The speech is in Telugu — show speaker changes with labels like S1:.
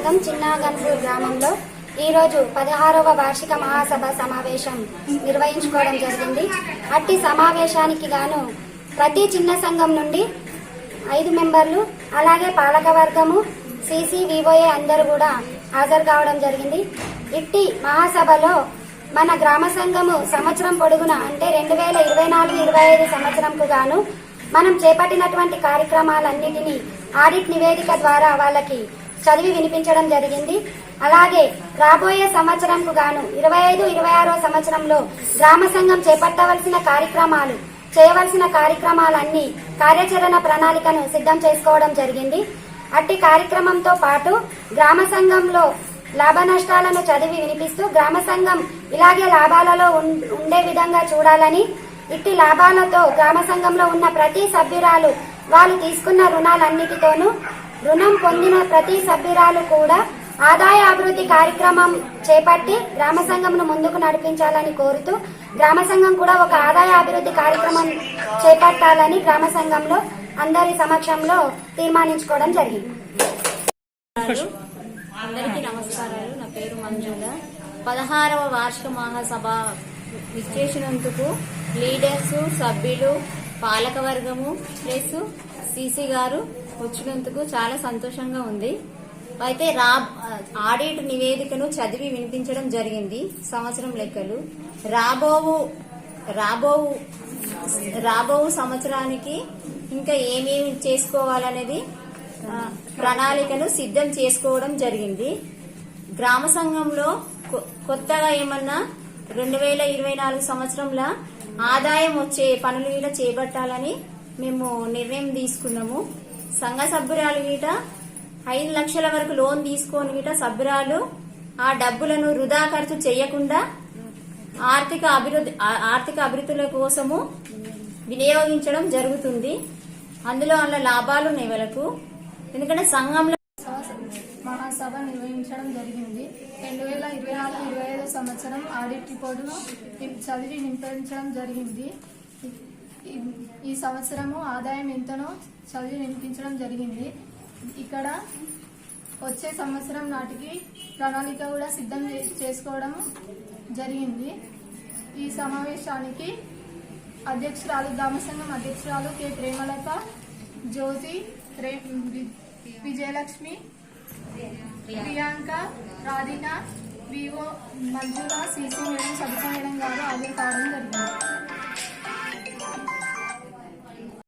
S1: సంఘం చిన్నాగన్పూర్ గ్రామంలో ఈరోజు పదహారవ వార్షిక మహాసభ సమావేశం నిర్వహించుకోవడం జరిగింది. అట్టి సమావేశానికి గాను ప్రతి చిన్న సంఘం నుండి ఐదు మెంబర్లు అలాగే పాలక వర్గము సిసి వివోఏ అందరూ కూడా హాజరు కావడం జరిగింది. ఇట్టి మహాసభలో మన గ్రామ సంఘము సంవత్సరం పొడుగున అంటే రెండు వేల ఇరవై నాలుగు ఇరవై ఐదు సంవత్సరంకు గాను మనం చేపట్టినటువంటి కార్యక్రమాలన్నిటినీ ఆడిట్ నివేదిక ద్వారా వాళ్ళకి చదివి వినిపించడం జరిగింది. అలాగే రాబోయే సంవత్సరంకు గాను ఇరవై ఐదు ఇరవై ఆరో సంవత్సరంలో గ్రామ సంఘం చేపట్టవలసిన కార్యక్రమాలు చేయవలసిన కార్యక్రమాలన్నీ కార్యాచరణ ప్రణాళికను సిద్ధం చేసుకోవడం జరిగింది. అట్టి కార్యక్రమంతో పాటు గ్రామ సంఘంలో లాభ నష్టాలను చదివి వినిపిస్తూ గ్రామ సంఘం ఇలాగే లాభాలలో ఉం- ఉండే విధంగా చూడాలని ఇట్టి లాభాలతో గ్రామ సంఘంలో ఉన్న ప్రతి సభ్యురాలు వాళ్ళు తీసుకున్న రుణాలన్నిటితోనూ రుణం పొందిన ప్రతి సభ్యురాలు కూడా ఆదాయ అభివృద్ధి కార్యక్రమం చేపట్టి గ్రామ సంఘంను ముందుకు నడిపించాలని కోరుతూ గ్రామ సంఘం కూడా ఒక ఆదాయ అభివృద్ధి కార్యక్రమం చేపట్టాలని గ్రామ సంఘంలో అందరి సమక్షంలో తీర్మానించుకోవడం జరిగింది.
S2: అందరికీ నమస్కారాలు. నా పేరు మంజుల. పదహారవ వార్షిక మహాసభ విచ్చేసినందుకు లీడర్స్ సభ్యులు పాలకవర్గము ప్లస్ సిసి గారు వచ్చినందుకు చాలా సంతోషంగా ఉంది. అయితే రా ఆడిట్ నివేదికను చదివి వినిపించడం జరిగింది సంవత్సరం లెక్కలు. రాబోవు రాబోవు రాబోవు సంవత్సరానికి ఇంకా ఏమేమి చేసుకోవాలనేది ప్రణాళికను సిద్ధం చేసుకోవడం జరిగింది. గ్రామ సంఘంలో కొ- కొత్తగా ఏమన్నా రెండు వేల ఇరవై నాలుగు సంవత్సరంలో ఆదాయం వచ్చే పనులు గీట చేపట్టాలని మేము నిర్ణయం తీసుకున్నాము. సంఘ సభ్యురాలు ఈట ఐదు లక్షల వరకు లోన్ తీసుకొని గిట సభ్యురాలు ఆ డబ్బులను వృధా ఖర్చు చేయకుండా ఆర్థిక అభివృద్ధి ఆర్థిక అభివృద్ధుల కోసము వినియోగించడం జరుగుతుంది. అందులో అలా లాభాలు ఉన్నాయి వాళ్ళకు. ఎందుకంటే సంఘంలో
S3: సభ నిర్వహించడం జరిగింది. రెండు వేల ఇరవై నాలుగు ఇరవై ఐదు సంవత్సరం ఆడిట్ రిపోర్టును చదివి నింపించడం జరిగింది. ఈ- సంవత్సరము ఆదాయం ఎంతనో చదివి నింపించడం జరిగింది. ఇక్కడ వచ్చే సంవత్సరం నాటికి ప్రణాళిక కూడా సిద్ధం చేసుకోవడం జరిగింది. ఈ సమావేశానికి అధ్యక్షురాలు గ్రామ అధ్యక్షురాలు K. Premalatha Jyothi Vijayalakshmi Priyanka Radhika VO Manjula CC madam Sabitha madam గారు హాజరు కావడం జరిగింది.